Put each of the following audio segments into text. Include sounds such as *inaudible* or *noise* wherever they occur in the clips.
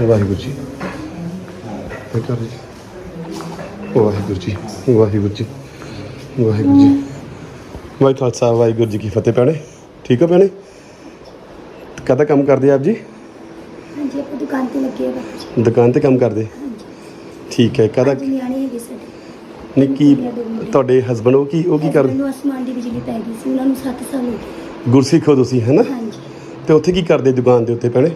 ਵਾਹਿਗੁਰੂ ਜੀ। ਮੈਂ ਕਰ ਜੀ ਵਾਹਿਗੁਰੂ ਜੀ। ਵਾਹਿਗੁਰੂ ਜੀ। ਵਾਹਿਗੁਰੂ ਜੀ। ਵਾਹਿ ਖਾਲਸਾ ਵਾਹਿਗੁਰੂ ਜੀ ਕੀ ਫਤਿਹ ਭੈਣੇ। ਠੀਕ ਹੋ ਭੈਣੇ? ਕਦਾ ਕੰਮ ਕਰਦੇ ਆਪ ਜੀ? ਹਾਂਜੀ ਆਪਾਂ ਦੁਕਾਨ ਤੇ ਲੱਗੇ ਆ ਬੱਚੇ ਦੁਕਾਨ ਤੇ ਕੰਮ ਕਰਦੇ? ਠੀਕ ਹੈ ਕਦਾ ਅੱਜ ਨਿਆਣੇ ਹੈਗੇ ਸਾਡੇ। ਨਹੀਂ ਕੀ ਤੁਹਾਡੇ ਹਸਬੰਡ ਉਹ ਕੀ ਉਹ ਕੀ ਕਰਦੇ? ਮੈਨੂੰ ਅਸਮਾਨ ਦੀ ਬਿਜਲੀ ਪੈ ਗਈ ਸੀ ਉਹਨਾਂ ਨੂੰ 7 ਸਾਲ ਹੋ ਗਏ। ਗੁਰਸਿੱਖ ਹੋ ਤੁਸੀਂ ਹੈ ਨਾ? ਹਾਂਜੀ। ਤੇ ਉੱਥੇ ਕੀ ਕਰਦੇ ਦੁਕਾਨ ਦੇ ਉੱਤੇ ਭੈਣੇ?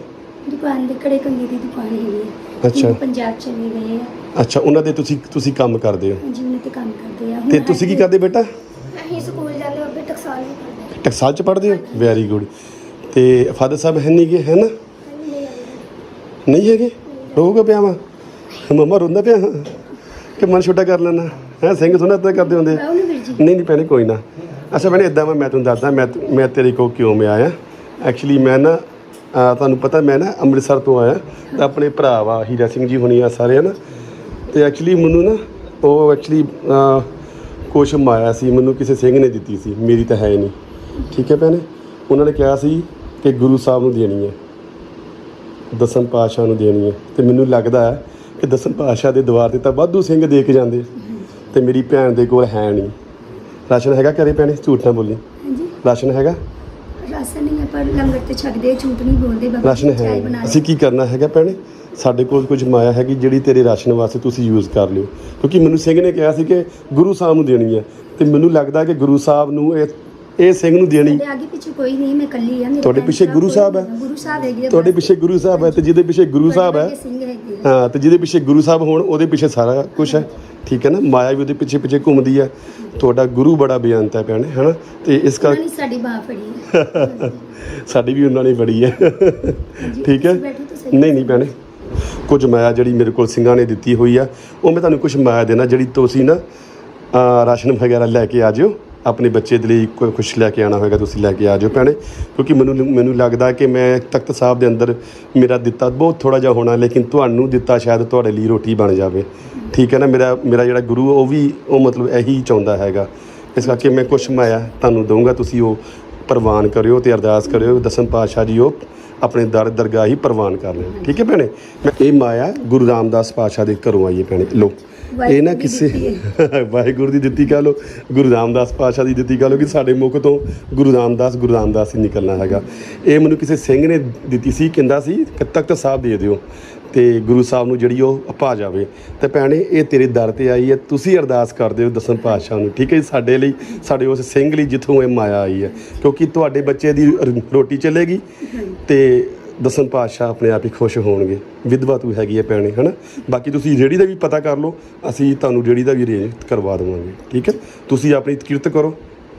ਦੁਕਾਨ ਦੇ ਕੜੇ ਕੰਗੇ ਦੀ ਦੁਕਾਨ ਹੈਗੀ ਹੈ। ਅੱਛਾ। ਹੁਣ ਪੰਜਾਬ ਚਲੇ ਗਏ ਆ। ਅੱਛਾ ਉਹਨਾਂ ਦੇ ਤੁਸੀਂ ਤੁਸੀਂ ਕੰਮ ਕਰਦੇ ਹੋ? ਹਾਂਜੀ ਉਹਨਾਂ ਤੇ ਕੰਮ ਕਰਦੇ ਆ। ਹੁਣ ਤੇ ਤੁਸੀਂ ਕੀ ਕਰਦੇ ਬੇਟਾ? ਅਸੀਂ ਸਕੂਲ ਜਾਂਦੇ ਹਾਂ ਅੱਗੇ ਟਕਸਾਲ ਵੀ ਕਰਦੇ ਟਕਸਾਲ ਚ ਪੜ੍ਹਦੇ ਹੋ? ਵੈਰੀ ਗੁੱਡ ਤੇ ਫਾਦਰ ਸਾਹਿਬ ਹੈ ਨਹੀਂ ਗੇ ਹੈ ਨਾ? ਨਹੀਂ ਹੈਗੇ? ਰੋਗਾ ਪਿਆ ਵਾ? ਮਮਾ ਰੋਂਦਾ ਪਿਆ? ਕਿ ਮਨ ਛੋਟਾ ਕਰ ਲੈਣਾ। ਹੈ ਸਿੰਘ ਸੁਣਾ ਤਾਂ ਕਰਦੇ ਹੁੰਦੇ ਆ। ਆਉ ਨਾ ਵੀਰ ਜੀ। ਨਹੀਂ ਨਹੀਂ ਭੈਣੇ ਕੋਈ ਨਾ। ਅੱਛਾ ਭੈਣੇ ਇਦਾਂ ਮੈਂ ਮੈਂ ਤੁਹਾਨੂੰ ਦੱਸਦਾ ਮੈਂ ਮੈਂ ਤੇਰੇ ਕੋਲ ਕਿਉਂ ਮੈਂ ਆਇਆ? ਐਕਚੁਅਲੀ ਮੈਂ ਨਾ ਅਹ ਤੁਹਾਨੂੰ ਪਤਾ ਮੈਂ ਨਾ ਅੰਮ੍ਰਿਤਸਰ ਤੋਂ ਆਇਆ। ਤੇ ਆਪਣੇ ਭਰਾ ਵਾ ਹੀਰਾ ਸਿੰਘ ਜੀ ਹੁਣੀ ਆ ਸਾਰੇ ਹਨ ਤੇ ਐਕਚੁਅਲੀ ਮੈਨੂੰ ਨਾ ਉਹ ਐਕਚੁਅਲੀ ਕੁਛ ਮਾਇਆ ਸੀ ਮੈਨੂੰ ਕਿਸੇ ਸਿੰਘ ਨੇ ਦਿੱਤੀ ਸੀ। ਮੇਰੀ ਤਾਂ ਹੈ ਨਹੀਂ। ਠੀਕ ਹੈ ਭੈਣੇ? ਉਹਨਾਂ ਨੇ ਕਿਹਾ ਸੀ ਕਿ ਗੁਰੂ ਸਾਹਿਬ ਨੂੰ ਦੇਣੀ ਹੈ। ਦਸਮ ਪਾਤਸ਼ਾਹ ਨੂੰ ਦੇਣੀ ਹੈ। ਤੇ ਮੈਨੂੰ ਲੱਗਦਾ ਹੈ ਕਿ ਦਸਮ ਪਾਤਸ਼ਾਹ ਦੇ ਦਵਾਰ ਤੇ ਤਾਂ ਵਾਧੂ ਸਿੰਘ ਦੇ ਕੇ ਜਾਂਦੇ। ਤੇ ਮੇਰੀ ਭੈਣ ਦੇ ਕੋਲ ਹੈ ਨਹੀਂ। ਰਾਸ਼ਨ ਹੈਗਾ ਘਰੇ ਭੈਣੇ? ਝੂਠ ਨਾ ਬੋਲੀ। ਹਾਂਜੀ। ਰਾਸ਼ਨ ਹੈਗਾ? ਰਾਸ਼ਨ ਨਹੀਂ ਆਪਾਂ ਲੰਗਰ ਤੇ ਛਕਦੇ ਝੂਠ ਨਹੀਂ ਬੋਲਦੇ ਬਾਬਾ ਰਾਸ਼ਨ ਜੀ, ਚਾਹ ਹੈ ਬਣਾ ਅਸੀਂ ਕੀ ਕਰਨਾ ਹੈਗਾ ਭੈਣੇ? ਸਾਡੇ ਕੋਲ ਕੁਝ ਮਾਇਆ ਹੈਗੀ ਜਿਹੜੀ ਤੇਰੇ ਰਾਸ਼ਨ ਵਾਸਤੇ ਤੁਸੀਂ ਯੂਜ਼ ਕਰ ਲਿਓ। ਕਿਉਂਕਿ ਮੈਨੂੰ ਸਿੰਘ ਨੇ ਕਿਹਾ ਸੀ ਕਿ ਗੁਰੂ ਸਾਹਿਬ ਨੂੰ ਦੇਣੀ ਹੈ। ਤੇ ਮੈਨੂੰ ਲੱਗਦਾ ਕਿ ਗੁਰੂ ਸਾਹਿਬ ਨੂੰ ਇਹ ਇਹ ਸਿੰਘ ਨੂੰ ਦੇਣੀ ਸਾਡੇ ਅੱਗੇ ਪਿੱਛੇ ਕੋਈ ਨਹੀਂ ਮੈਂ ਇਕੱਲੀ ਆ ਮੇਰੇ ਤੁਹਾਡੇ ਭੈਣ ਪਿੱਛੇ ਭਰਾ ਗੁਰੂ ਕੋਈ ਸਾਹਿਬ ਹੈ? ਨਹੀਂ, ਗੁਰੂ ਸਾਹਿਬ ਹੈਗੇ ਆ ਤੁਹਾਡੇ ਬਸ। ਪਿੱਛੇ ਗੁਰੂ ਸਾਹਿਬ ਹੈ ਤੇ ਜਿਹਦੇ ਪਿੱਛੇ ਗੁਰੂ ਸਾਹਿਬ ਹੈ। ਬੜੇ ਸਿੰਘ ਹੈਗੇ ਆ। ਹਾਂ ਤੇ ਜਿਹਦੇ ਪਿੱਛੇ ਗੁਰੂ ਸਾਹਿਬ ਹੋਣ ਉਹਦੇ ਪਿੱਛੇ ਸਾਰਾ ਕੁਝ ਹੈ। ਠੀਕ ਹੈ ਨਾ? ਮਾਇਆ ਵੀ ਉਹਦੇ ਪਿੱਛੇ ਪਿੱਛੇ ਘੁੰਮਦੀ ਹੈ ਤੁਹਾਡਾ ਗੁਰੂ ਬੜਾ ਬੇਅੰਤ ਹੈ ਭੈਣੇ ਹੈਨਾ? ਤੇ ਇਸ ਕਰ ਨੇ ਸਾਡੀ ਬਾਹ ਫੜੀ ਹੈ। *laughs* ਸਾਡੀ ਵੀ ਉਹਨਾਂ ਨੇ ਬੜੀ ਹੈ। ਠੀਕ ਹੈ। ਨਹੀਂ ਨਹੀਂ ਭੈਣੇ। ਕੁਝ ਮਾਇਆ ਜਿਹੜੀ ਮੇਰੇ ਕੋਲ ਸਿੰਘਾਂ ਨੇ ਦਿੱਤੀ ਹੋਈ ਆ ਉਹ ਮੈਂ ਤੁਹਾਨੂੰ ਕੁਝ ਮਾਇਆ ਦੇਣਾ ਜਿਹੜੀ ਤੁਸੀਂ ਨਾ ਰਾਸ਼ਨ ਵਗੈਰਾ ਲੈ ਕੇ ਆ ਜਿਓ। ਆਪਣੇ ਬੱਚੇ ਦੇ ਲਈ ਕੋਈ ਕੁਝ ਲੈ ਕੇ ਆਣਾ ਹੋਵੇਗਾ ਤੁਸੀਂ ਲੈ ਕੇ ਆ ਜਿਓ ਭੈਣੇ। ਕਿਉਂਕਿ ਮੈਨੂੰ ਮੈਨੂੰ ਲੱਗਦਾ ਕਿ ਮੈਂ ਤਖਤ ਸਾਹਿਬ ਦੇ ਅੰਦਰ ਮੇਰਾ ਦਿੱਤਾ ਬਹੁਤ ਥੋੜਾ ਜਿਹਾ ਹੋਣਾ, ਲੇਕਿਨ ਤੁਹਾਨੂੰ ਦਿੱਤਾ ਸ਼ਾਇਦ ਤੁਹਾਡੇ ਲਈ ਰੋਟੀ ਬਣ ਜਾਵੇ। ਠੀਕ ਹੈ ਨਾ, ਮੇਰਾ ਮੇਰਾ ਜਿਹੜਾ ਗੁਰੂ, ਉਹ ਵੀ, ਉਹ ਮਤਲਬ ਇਹੀ ਚਾਹੁੰਦਾ ਹੈਗਾ। ਇਸ ਕਰਕੇ ਮੈਂ ਕੁਝ ਮਾਇਆ ਤੁਹਾਨੂੰ ਦਊਂਗਾ, ਤੁਸੀਂ ਉਹ ਪ੍ਰਵਾਨ ਕਰਿਓ ਤੇ ਅਰਦਾਸ ਕਰਿਓ। ਦਸਮ ਪਾਤਸ਼ਾਹ ਜੀ, ਉਹ ਆਪਣੇ ਦਰ ਦਰਗਾਹ ਹੀ ਪ੍ਰਵਾਨ ਕਰ ਲੈਣ। ਠੀਕ ਹੈ ਭੈਣੇ? ਇਹ ਮਾਇਆ ਗੁਰੂ ਰਾਮਦਾਸ ਪਾਤਸ਼ਾਹ ਦੇ ਘਰੋਂ ਆਈ ਹੈ ਭੈਣੇ। ਲੋ ਇਹ ਨਾ ਕਿਸੇ *laughs* ਵਾਹਿਗੁਰੂ ਦੀ ਦਿੱਤੀ ਕਹ ਲੋ ਗੁਰੂ ਰਾਮਦਾਸ ਪਾਤਸ਼ਾਹ ਦੀ ਦਿੱਤੀ ਕਹ ਲੋ ਕਿ ਸਾਡੇ ਮੁਖ ਤੋਂ ਗੁਰੂ ਰਾਮਦਾਸ ਗੁਰੂ ਰਾਮਦਾਸ ਹੀ ਨਿਕਲਣਾ ਹੈਗਾ। ਇਹ ਮੈਨੂੰ ਕਿਸੇ ਸਿੰਘ ਨੇ ਦਿੱਤੀ ਸੀ ਕਹਿੰਦਾ ਸੀ ਕਿ ਤਖਤ ਸਾਹਿਬ ਦੇ ਦਿਓ। ਤੇ ਗੁਰੂ ਸਾਹਿਬ ਨੂੰ ਜਿਹੜੀ ਉਹ ਪਾ ਜਾਵੇ। ਤੇ ਭੈਣੇ, ਇਹ ਤੇਰੇ ਦਰ ਤੇ ਆਈ ਹੈ। ਤੁਸੀਂ ਅਰਦਾਸ ਕਰਦੇ ਹੋ ਦਸਮ ਪਾਤਸ਼ਾਹ ਨੂੰ, ਠੀਕ ਹੈ ਜੀ? ਸਾਡੇ ਲਈ, ਸਾਡੇ ਉਸ ਸਿੰਘ ਲਈ ਜਿੱਥੋਂ ਇਹ ਮਾਇਆ ਆਈ ਹੈ। ਕਿਉਂਕਿ ਤੁਹਾਡੇ ਬੱਚੇ ਦੀ ਰੋਟੀ ਚੱਲੇਗੀ ਤੇ ਦਸਮ ਪਾਤਸ਼ਾਹ ਆਪਣੇ ਆਪ ਹੀ ਖੁਸ਼ ਹੋਣਗੇ। ਵਿਧਵਾ ਤੂੰ ਹੈਗੀ ਹੈ ਭੈਣੇ, ਹਨਾ? ਬਾਕੀ ਤੁਸੀਂ ਰੇੜੀ ਦਾ ਵੀ ਪਤਾ ਕਰ ਲਓ, ਅਸੀਂ ਤੁਹਾਨੂੰ ਰੇੜੀ ਦਾ ਵੀ ਅਰੇਂਜ ਕਰਵਾ ਦੇਵਾਂਗੇ, ਠੀਕ ਹੈ? ਤੁਸੀਂ ਆਪਣੀ ਕਿਰਤ ਕਰੋ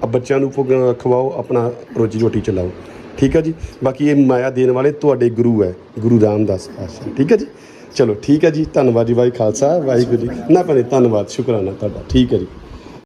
ਆ ਬੱਚਿਆਂ ਨੂੰ ਖਵਾਓ, ਆਪਣਾ ਰੋਜੀ ਰੋਟੀ ਚਲਾਓ। ਠੀਕ ਹੈ ਜੀ? ਬਾਕੀ ਇਹ ਮਾਇਆ ਦੇਣ ਵਾਲੇ ਤੁਹਾਡੇ ਗੁਰੂ ਹੈ, ਗੁਰੂ ਰਾਮਦਾਸ ਪਾਤਸ਼ਾਹ, ਠੀਕ ਹੈ ਜੀ? ਚਲੋ ਠੀਕ ਹੈ ਜੀ, ਧੰਨਵਾਦ ਜੀ ਵਾਹਿ ਖਾਲਸਾ, ਵਾਹਿਗੁਰੂ ਜੀ ਨਾ ਭਲੇ ਧੰਨਵਾਦ, ਸ਼ੁਕਰਾਨਾ ਤੁਹਾਡਾ, ਠੀਕ ਹੈ ਜੀ।